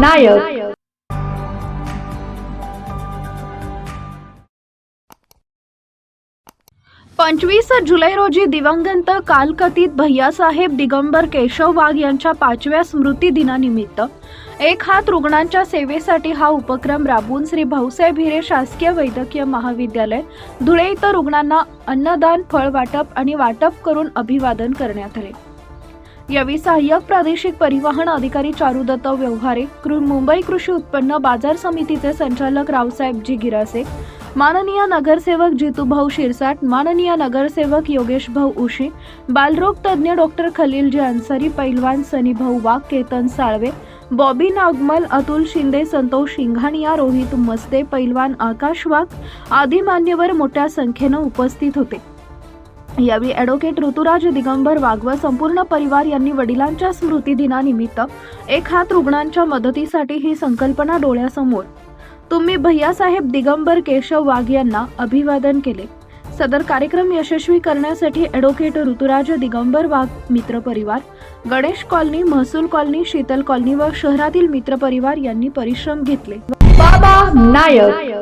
नायक. पंचवीस जुलै रोजी दिवंगत कालकथित भैयासाहेब दिगंबर केशव वाघ यांच्या पाचव्या स्मृती दिनानिमित्त एक हात रुग्णांच्या सेवेसाठी हा उपक्रम राबवून श्री भाऊसाहेब हिरे शासकीय वैद्यकीय महाविद्यालय धुळे इथं रुग्णांना अन्नदान फळ वाटप आणि वाटप करून अभिवादन करण्यात आले. यावेळी सहाय्यक प्रादेशिक परिवहन अधिकारी चारुदत्त व्यवहारे मुंबई कृषी उत्पन्न बाजार समितीचे संचालक रावसाहेब जी गिरासे माननीय नगरसेवक जितूभाऊ शिरसाट माननीय नगरसेवक योगेश भाऊ उशी बालरोग तज्ज्ञ डॉक्टर खलीलजी अन्सारी पैलवान सनीभाऊ वाघ केतन साळवे बॉबी नागमल अतुल शिंदे संतोष शिंघाणिया रोहित मस्ते पैलवान आकाश वाघ आदी मान्यवर मोठ्या संख्येनं उपस्थित होते. यावेळी ॲडव्होकेट ऋतुराज दिगंबर वाघ व संपूर्ण परिवार यांनी वडिलांच्या स्मृती दिनानिमित्त एक हात रुग्णांच्या मदतीसाठी ही संकल्पना डोळ्यासमोर. तुम्ही भैयासाहेब दिगंबर केशव वाघ यांना अभिवादन केले. सदर कार्यक्रम यशस्वी करण्यासाठी ॲडव्होकेट ऋतुराज दिगंबर वाघ मित्र परिवार गणेश कॉलनी महसूल कॉलनी शीतल कॉलनी व शहरातील मित्र परिवार यांनी परिश्रम घेतले. बाबा नायक.